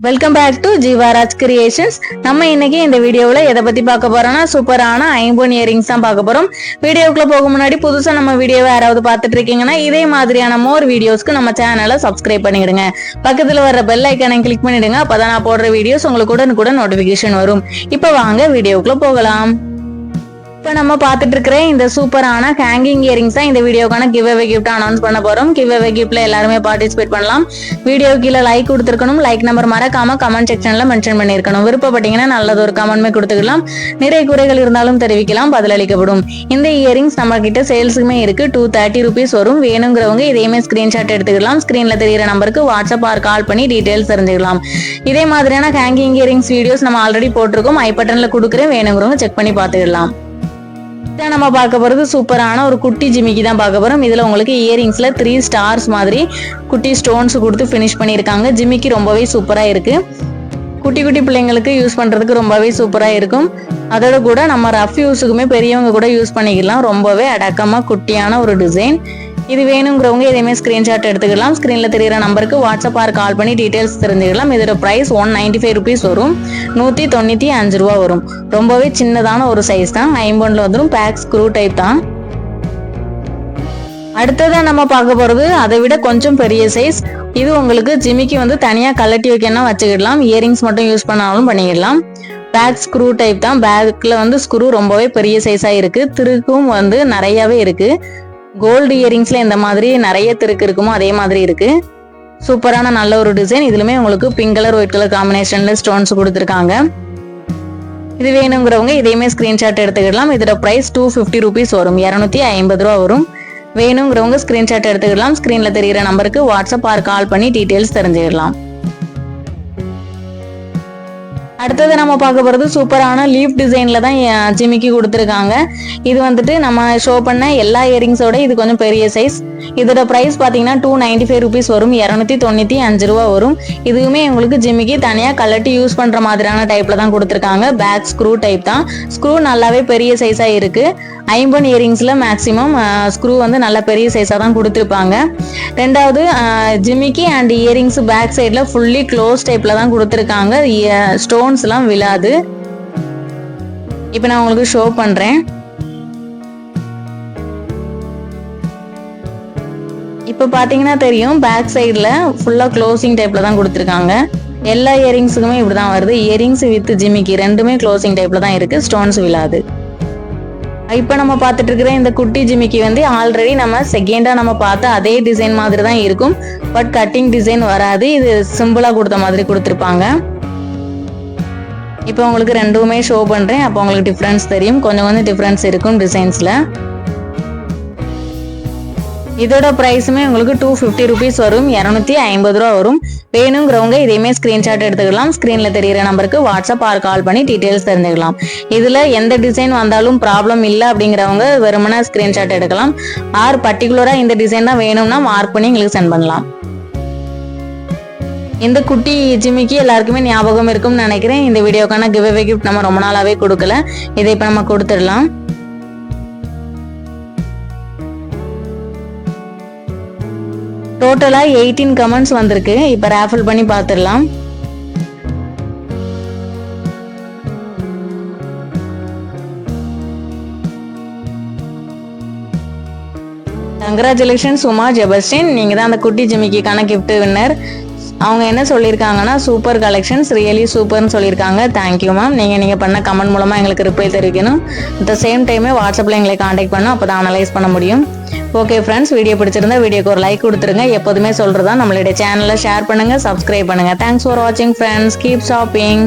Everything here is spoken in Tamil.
Welcome back to Jeevaraj creations நம்ம இன்னைக்கு இந்த வீடியோவில் எதை பத்தி பார்க்க போறோம்னா சூப்பரான ஐம்பொன் இயரிங்ஸ் தான் பார்க்க போறோம். வீடியோக்குள்ள போக முன்னாடி புதுசா நம்ம வீடியோவை யாராவது பார்த்துட்டு இருக்கீங்கன்னா இதே மாதிரியான மோர் வீடியோஸ்க்கு நம்ம சேனலை சப்ஸ்கிரைப் பண்ணிடுங்க. பக்கத்தில் வர பெல் ஐக்கனை கிளிக் பண்ணிடுங்க. அப்பதான் நான் போடுற வீடியோஸ் உங்களுக்கு உடனுக்குடன் நோட்டிபிகேஷன் வரும். இப்போ வாங்க வீடியோக்குள்ள போகலாம். இப்போ நம்ம பார்த்துட்டு இருக்கிற இந்த சூப்பரான ஹேங்கிங் இயரிங்ஸ் தான் இந்த வீடியோக்கான கிவ் அவே கிஃப்ட் அனௌன்ஸ் பண்ண போறோம். கிவ் அவே கிஃப்ட்ல எல்லாருமே பார்ட்டிசிபேட் பண்ணலாம். வீடியோ கீழே லைக் கொடுத்துருக்கணும். லைக் நம்பர் மறக்காம கமெண்ட் செக்ஷன்ல மென்ஷன் பண்ணியிருக்கணும் விருப்பப்பட்டீங்கன்னா நல்லது ஒரு கமெண்ட்மே கொடுத்துக்கலாம். நிறைய குறைகள் இருந்தாலும் தெரிவிக்கலாம். பதிலளிக்கப்படும். இந்த இயரிங்ஸ் நம்ம கிட்ட சேல்ஸுக்குமே இருக்கு. டூ தேர்ட்டி ருபீஸ் வரும். வேணுங்கிறவங்க இதையுமே ஸ்கிரீன்ஷாட் எடுத்துக்கலாம். ஸ்கிரீன்ல தெரியிற நம்பருக்கு வாட்ஸ்அப் ஆர் கால் பண்ணி டீடைல்ஸ் தெரிஞ்சுக்கலாம். இதே மாதிரியான ஹேங்கிங் இயரிங்ஸ் வீடியோஸ் நம்ம ஆல்ரெடி போட்டிருக்கோம். ஐ பட்டன்ல கொடுக்குறேன். வேணுங்கிறவங்க செக் பண்ணி பார்த்துக்கலாம். இதான் நம்ம பார்க்க போகிறது சூப்பரான ஒரு குட்டி ஜிமிக்கி தான் பார்க்க போகிறோம் இதில் உங்களுக்கு இயரிங்ஸில் த்ரீ ஸ்டார்ஸ் மாதிரி குட்டி ஸ்டோன்ஸ் கொடுத்து ஃபினிஷ் பண்ணியிருக்காங்க. ஜிமிக்கி ரொம்பவே சூப்பராக இருக்குது குட்டி குட்டி பிள்ளைங்களுக்கு யூஸ் பண்ணுறதுக்கு ரொம்பவே சூப்பராக இருக்கும். அதோட கூட நம்ம ரஃப் யூஸுக்குமே பெரியவங்க கூட யூஸ் பண்ணிக்கலாம். ரொம்பவே அடக்கமாக குட்டியான ஒரு டிசைன் இது வேணுங்கிறவங்க எதையுமே ஸ்க்ரீன்ஷாட் எடுத்துக்கலாம். ஸ்க்ரீனில் தெரியிற நம்பருக்கு வாட்ஸ்அப் ஆர் கால் பண்ணி டீட்டெயில்ஸ் தெரிஞ்சுக்கலாம். இதோட price one ninety five rupees வரும். நூற்றி தொண்ணூற்றி அஞ்சு ரூபா வரும். ரொம்பவே சின்னதான ஒரு சைஸ் தான். ஐம்பொன்ல வந்துடும் பேக் ஸ்க்ரூ டைப் தான். அடுத்ததா நம்ம பார்க்க போறது அதை விட கொஞ்சம் பெரிய சைஸ் இது உங்களுக்கு ஜிமிக்கு வந்து தனியா கலட்டி வைக்கணும் வச்சுக்கிடலாம். இயரிங்ஸ் மட்டும் யூஸ் பண்ணாலும் பண்ணிக்கலாம் பேக் ஸ்க்ரூ டைப் தான். பேக்ல வந்து ஸ்க்ரூ ரொம்பவே பெரிய சைஸா இருக்கு. திருக்கும் வந்து நிறையவே இருக்கு. கோல்டு இயரிங்ஸ்ல இந்த மாதிரி நிறைய திருக்கு இருக்குமோ அதே மாதிரி இருக்கு. சூப்பரான நல்ல ஒரு டிசைன் இதுலுமே உங்களுக்கு பிங்க் கலர் ஒயிட் கலர் காம்பினேஷன்ல ஸ்டோன்ஸ் கொடுத்துருக்காங்க. இது வேணுங்கிறவங்க இதையுமே ஸ்கிரீன்ஷாட் எடுத்துக்கிடலாம். இதோட ப்ரைஸ் டூ ஃபிஃப்டி ருபீஸ் வரும். இரநூத்தி ஐம்பது ரூபா வரும். வேணுங்கிறவங்க ஸ்கிரீன்ஷாட் எடுத்துக்கலாம் ஸ்கிரீன்ல தெரிகிற நம்பருக்கு வாட்ஸ்அப் ஆர் கால் பண்ணி டீட்டெயில்ஸ் தெரிஞ்சுக்கலாம் அடுத்தது நம்ம பார்க்க போகிறது சூப்பரான லீஃப் டிசைனில் தான் அஹ், ஜிமிக்கி கொடுத்துருக்காங்க. இது வந்துட்டு நம்ம ஷோ பண்ண எல்லா இயரிங்ஸோட இது கொஞ்சம் பெரிய சைஸ் இதோட ப்ரைஸ் பார்த்தீங்கன்னா டூ நைன்டி ஃபைவ் ருபீஸ் வரும். இரநூத்தி தொண்ணூற்றி அஞ்சு ரூபா வரும். இதுவுமே உங்களுக்கு ஜிமிக்கி தனியாக கலட்டி யூஸ் பண்ணுற மாதிரியான டைப்பில் தான் கொடுத்துருக்காங்க. பேக் ஸ்க்ரூ டைப் தான். ஸ்க்ரூ நல்லாவே பெரிய சைஸாக இருக்குது ஐம்பன் இயரிங்ஸில் மேக்ஸிமம் ஸ்க்ரூ வந்து நல்ல பெரிய சைஸாக தான் கொடுத்துருப்பாங்க. ரெண்டாவது ஜிமிக்கி அண்ட் இயரிங்ஸ் பேக் சைடில் ஃபுல்லி க்ளோஸ் டைப்பில் தான் கொடுத்துருக்காங்க. ஸ்டோன் ஸ்டோன்ஸ்லாம் விழாது. இப்போ நான் உங்களுக்கு ஷோ பண்ணுறேன் இப்போ பார்த்தீங்கன்னா தெரியும் பேக் சைடில் ஃபுல்லாக க்ளோசிங் டைப்பில் தான் கொடுத்துருக்காங்க. எல்லா இயரிங்ஸுக்குமே இப்படி தான் வருது. இயரிங்ஸ் வித் ஜிமிக்கி ரெண்டுமே க்ளோசிங் டைப்பில் தான் இருக்குது ஸ்டோன்ஸ் விழாது. இப்போ நம்ம பார்த்துட்டு இருக்கிற இந்த குட்டி ஜிமிக்கி வந்து ஆல்ரெடி நம்ம செகண்டாக நம்ம பார்த்த அதே டிசைன் மாதிரி தான் இருக்கும். பட் கட்டிங் டிசைன் வராது. இது சிம்பிளாக கொடுத்த மாதிரி கொடுத்துருப்பாங்க. இப்போ உங்களுக்கு ரெண்டுமே ஷோ பண்ணுறேன் அப்போ உங்களுக்கு டிஃப்ரென்ஸ் தெரியும். கொஞ்சம் கொஞ்சம் டிஃப்ரென்ஸ் இருக்கும் டிசைன்ஸில் இதோட ப்ரைஸுமே உங்களுக்கு டூ ஃபிஃப்டி ருபீஸ் வரும். இரநூத்தி ஐம்பது ரூபா வரும். வேணுங்கிறவங்க இதையுமே ஸ்க்ரீன்ஷாட் எடுத்துக்கலாம். ஸ்க்ரீனில் தெரியிற நம்பருக்கு வாட்ஸ்அப் ஆர் கால் பண்ணி டீட்டெயில்ஸ் தெரிஞ்சுக்கலாம். இதில் எந்த டிசைன் வந்தாலும் ப்ராப்ளம் இல்லை அப்படிங்கிறவங்க வெறுமனா ஸ்க்ரீன்ஷாட் எடுக்கலாம். ஆர் பர்டிகுலராக இந்த டிசைன் தான் வேணும்னா மார்க் பண்ணி எங்களுக்கு சென்ட் பண்ணலாம். இந்த குட்டி ஜிமிக்கி எல்லாருக்குமே ஞாபகம் இருக்கும்னு நினைக்கிறேன். இந்த வீடியோக்கான கிவ்அவே கிஃப்ட் நம்ம ரொம்ப நாளாவே கொடுக்கல. இதை இப்போ நம்ம கொடுத்துடலாம். டோட்டலா எயிட்டீன் கமெண்ட்ஸ் வந்திருக்கு. இப்போ ரேஃபில் பண்ணி பார்த்துடலாம் கங்க்ராச்சுலேஷன் சுமா ஜெபஸ்டின். நீங்கள் தான் அந்த குட்டி ஜிமிக்கிக்கான கிஃப்ட் வின்னர் அவங்க என்ன சொல்லியிருக்காங்கன்னா சூப்பர் கலெக்ஷன்ஸ் ரியலி சூப்பர்னு சொல்லியிருக்காங்க. தேங்க்யூ மேம் நீங்கள் நீங்கள் பண்ண கமெண்ட் மூலமாக எங்களுக்கு ரிப்ளை தெரிவிக்கணும். அட் த சேம் டைமே வாட்ஸ்அப்பில் எங்களை காண்டாக்ட் பண்ணோம் அப்போ தான் அனலைஸ் பண்ண முடியும். ஓகே ஃப்ரெண்ட்ஸ் வீடியோ பிடிச்சிருந்தா வீடியோக்கு ஒரு லைக் கொடுத்துருங்க. எப்போதுமே சொல்கிறதா நம்மளுடைய சேனலை ஷேர் பண்ணுங்கள் சப்ஸ்கிரைப் பண்ணுங்கள் தேங்க்ஸ் ஃபார் வாட்சிங் ஃப்ரெண்ட்ஸ் கீப் ஷாப்பிங்